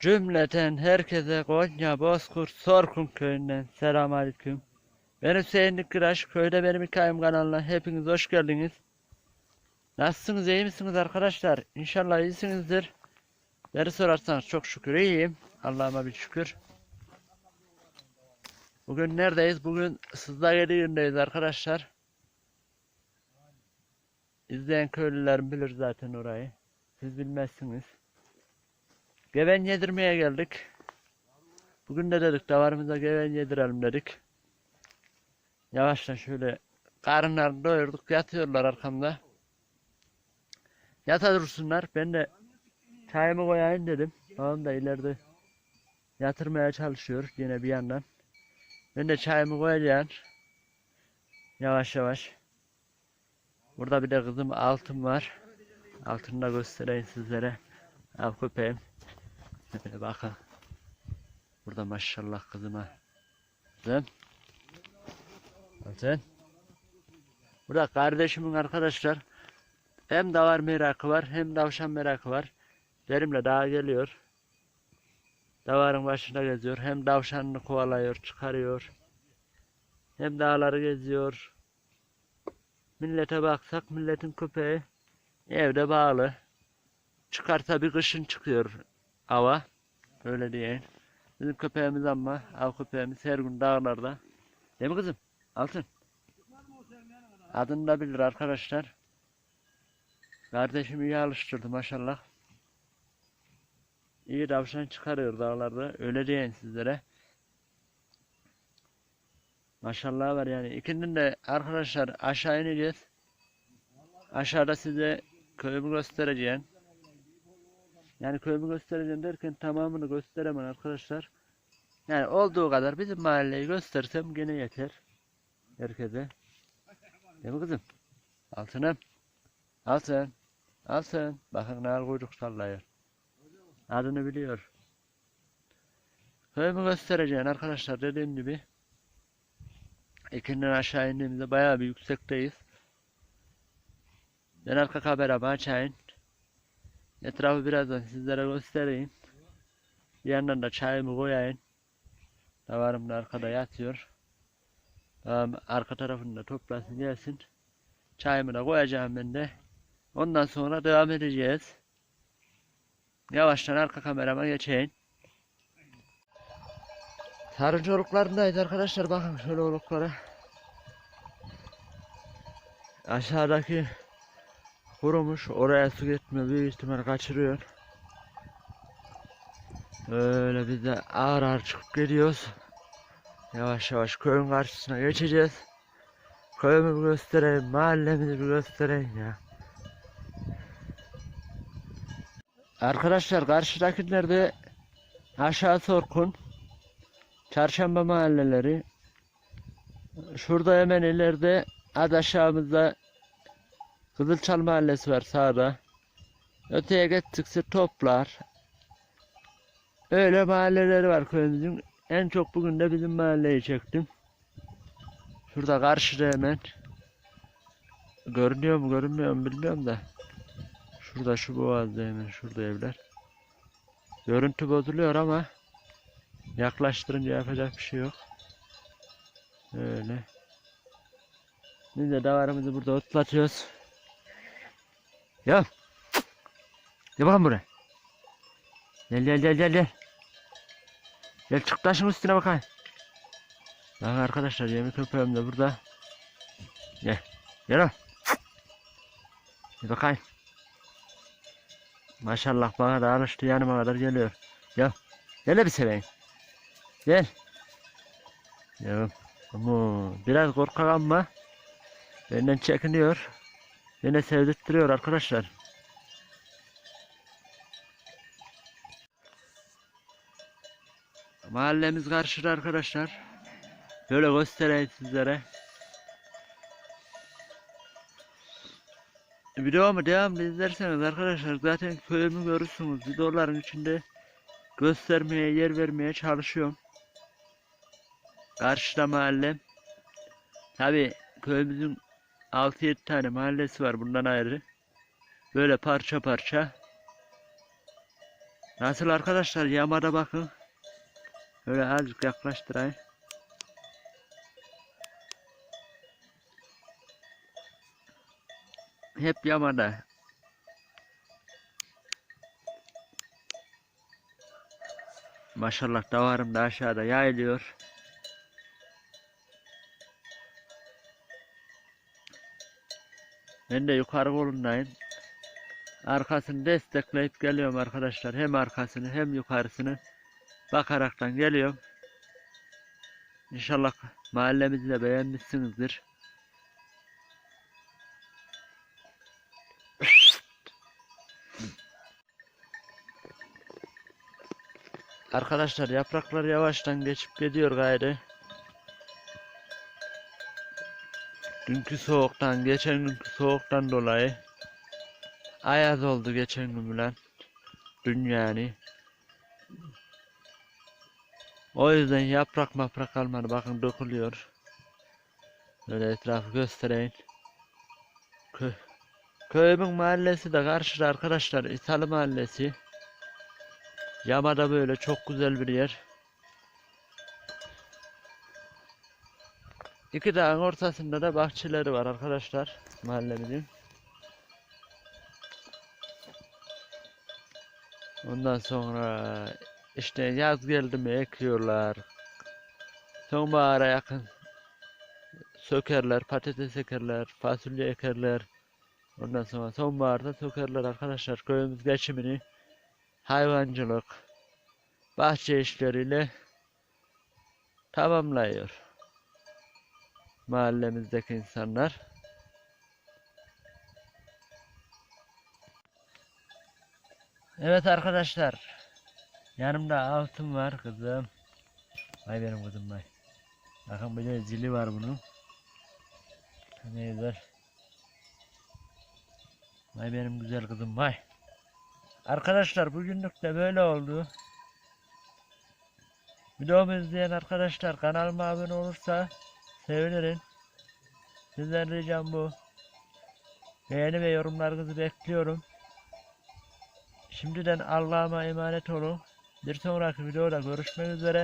Cümleten herkese Konya Bozkurt Sorkun köyünden selamünaleyküm. Ben Hüseyin Dikiraş, köyde benim hikayem kanalına hepiniz hoş geldiniz. Nasılsınız, iyi misiniz arkadaşlar? İnşallah iyisinizdir. Beni sorarsanız çok şükür iyiyim. Allah'ıma bir şükür. Bugün neredeyiz? Bugün Sızlageli yerindeyiz arkadaşlar. İzleyen köylülerim bilir zaten orayı. Siz bilmezsiniz. Geven yedirmeye geldik. Bugün de dedik davarımıza geven yedirelim dedik. Yavaştan şöyle karınlarını doyurduk yatıyorlar arkamda. Yata dursunlar. Ben de çayımı koyayım dedim. Babam da ileride yatırmaya çalışıyor yine bir yandan. Ben de çayımı koyacağım. Yavaş yavaş. Burada bir de kızım altın var. Altını da göstereyim sizlere. Al köpeğim. Şöyle bakın. Burada maşallah kızıma. Kızım. Altın. Burada kardeşimin arkadaşlar. Hem davar merakı var hem tavşan merakı var. Benimle daha geliyor. Davarın başında geziyor. Hem tavşanını kovalıyor, çıkarıyor. Hem dağları geziyor. Millete baksak milletin köpeği evde bağlı. Çıkarsa bir kışın çıkıyor hava. Öyle diyeyim. Bizim köpeğimiz ama av köpeğimiz her gün dağlarda. Değil mi kızım? Altın. Adını da bilir arkadaşlar. Kardeşim iyi alıştırdı maşallah. İyi tavşan çıkarıyor dağlarda. Öyle diyeyim sizlere. Maşallah var yani. İkinin de arkadaşlar aşağı ineceğiz. Aşağıda size köyümü göstereceğim. Yani köyümü göstereceğim derken tamamını gösteremem arkadaşlar. Yani olduğu kadar bizim mahalleyi göstersem gene yeter. Herkese. Değil mi kızım? Altınım. Altın. Altın. Bakın ne kuyruk sallıyor. Adını biliyor. Köyümü göstereceğim arkadaşlar dediğim gibi. İkinden aşağı indiğimizde bayağı bir yüksekteyiz. Ben arka kameramı açayım. Etrafı birazdan sizlere göstereyim. Bir yandan da çayımı koyayım. Davarım da arkada yatıyor. Tamam, arka tarafını da toplasın gelsin. Çayımı da koyacağım ben de. Ondan sonra devam edeceğiz. Yavaştan arka kamerama geçeyim. Sarıcı oluklarındayız arkadaşlar. Bakın şöyle oluklara. Aşağıdaki kurumuş. Oraya su gitmiyor. Büyük ihtimal kaçırıyor. Öyle biz de ağır ağır çıkıp geliyoruz. Yavaş yavaş köyün karşısına geçeceğiz. Köyümü bir göstereyim. Mahallemizi bir göstereyim ya. Arkadaşlar karşıdakilerde aşağı Sorkun. Çarşamba mahalleleri. Şurada hemen ileride az aşağımızda Kızılçal mahallesi var sağda. Öteye gittikçe toplar. Öyle mahalleleri var köyümüzün. En çok bugün de bizim mahalleyi çektim. Şurada karşıda hemen. Görünüyor mu görünmüyor mu bilmiyorum da. Şurada şu boğazda hemen şurada evler. Görüntü bozuluyor ama yaklaştırınca yapacak bir şey yok. Öyle. Biz de davarımızı burada otlatıyoruz. Ya. Gel bakalım buraya. Gel gel gel gel gel. Gel çık taşın üstüne bakayım. Bak arkadaşlar yemin köpeğim de burada. Gel. Gel o. Bir bakayım. Maşallah bana da alıştı yanıma kadar geliyor. Gel. Gel de bir seveyim. Gel. Ya. Ama biraz korkak ama benden çekiniyor. Beni sevdirttiriyor arkadaşlar. Mahallemiz karşıda arkadaşlar. Böyle göstereyim sizlere. Videomu devamlı izlerseniz arkadaşlar zaten köyümü görürsünüz. Videoların içinde göstermeye, yer vermeye çalışıyorum. Karşıda mahallem. Tabi köyümüzün 6-7 tane mahallesi var bundan ayrı. Böyle parça parça. Nasıl arkadaşlar yamada bakın. Böyle azıcık yaklaştırayım. Hep yamada. Maşallah davarım da aşağıda yayılıyor. Ben de yukarı kolundayım. Arkasını destekleyip geliyorum arkadaşlar. Hem arkasını hem yukarısını bakaraktan geliyorum. İnşallah mahallemizi de beğenmişsinizdir. Arkadaşlar yapraklar yavaştan geçip gidiyor gayrı. Dünkü soğuktan, geçen günkü soğuktan dolayı ayaz oldu geçen gün bilen. Dün yani. O yüzden yaprak maprak kalmadı. Bakın dökülüyor. Böyle etrafı göstereyim. Kö Köyümün mahallesi de karşıda arkadaşlar. İsalı mahallesi. Yamada böyle çok güzel bir yer. İki dağın ortasında da bahçeleri var arkadaşlar mahallemizin. Ondan sonra işte yaz geldi mi ekiyorlar. Sonbahara yakın sökerler, patates ekerler, fasulye ekerler. Ondan sonra sonbaharda sökerler arkadaşlar. Köyümüz geçimini hayvancılık, bahçe işleriyle tamamlıyor mahallemizdeki insanlar. Evet arkadaşlar. Yanımda altın var kızım. Vay benim kızım vay. Bakın de zili var bunun. Ne güzel. Vay benim güzel kızım vay. Arkadaşlar bugünlük de böyle oldu. Videomu izleyen arkadaşlar kanalıma abone olursa sevinirim. Sizden ricam bu. Beğeni ve yorumlarınızı bekliyorum. Şimdiden Allah'ıma emanet olun. Bir sonraki videoda görüşmek üzere.